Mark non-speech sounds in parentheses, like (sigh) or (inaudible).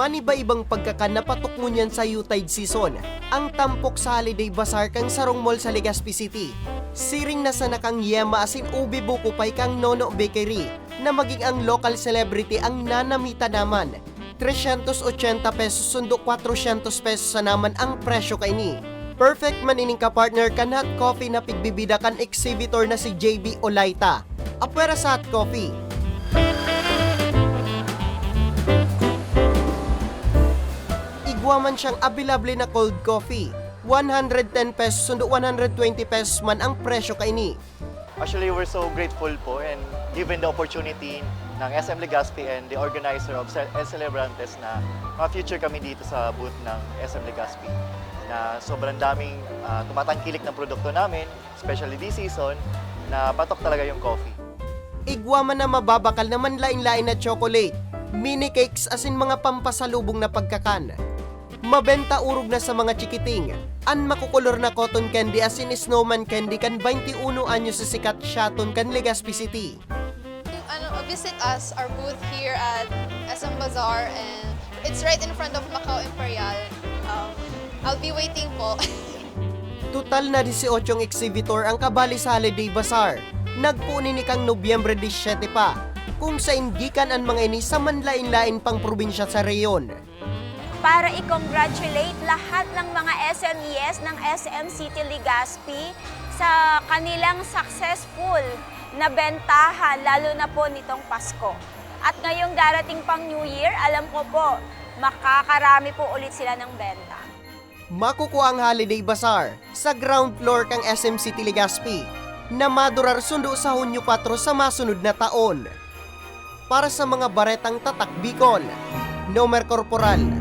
Maniba-ibang pagkakan na patok mo niyan sa Utide season. Ang tampok sa holiday bazaar kang sarong mall sa Legazpi City. Siring na sa nakang yema asin ubi buko pay kang Nono Bakery na maging ang local celebrity ang nanamita naman. 380 pesos sundo 400 pesos sa naman ang presyo kay ni. Perfect man ining ka-partner kan hot coffee na pigbibida kan exhibitor na si JB Olaita. Apwera sa hot coffee. Igwa man siyang available na cold coffee. 110 pesos sundo 120 pesos man ang presyo kay ni. Actually, we're so grateful po and given the opportunity ng SM Legazpi and the organizer of Ce- El Celebrantes na ma-future kami dito sa booth ng SM Legazpi na sobrang daming ah, tumatangkilik ng produkto namin, especially this season, na patok talaga yung coffee. Igwa man na mababakal naman lain-lain na chocolate, mini cakes asin mga pampasalubong na pagkakan. Mabenta urog na sa mga chikiting. An makukulor na cotton candy asin snowman candy kan 21 anyo sa sikat Shaton kan Legazpi City. ano, visit us, our booth here at SM Bazaar and it's right in front of Macau Imperial. Um, I'll be waiting po. (laughs) Total na 18 exhibitor ang kabali sa Holiday Bazaar. Nagpunin ni kang Nobyembre 17 pa, kung sa gikan ang mga ini sa manlain-lain pang probinsya sa reyon. Para i-congratulate lahat ng mga SMEs ng SM City Legazpi sa kanilang successful na bentahan, lalo na po nitong Pasko. At ngayong darating pang New Year, alam ko po, makakarami po ulit sila ng benta. Makukuha ang Holiday Bazaar sa ground floor kang SM City Legazpi na madurar sundo sa Hunyo 4 sa masunod na taon. Para sa mga baretang tatak Bicol, Nomer Corporal,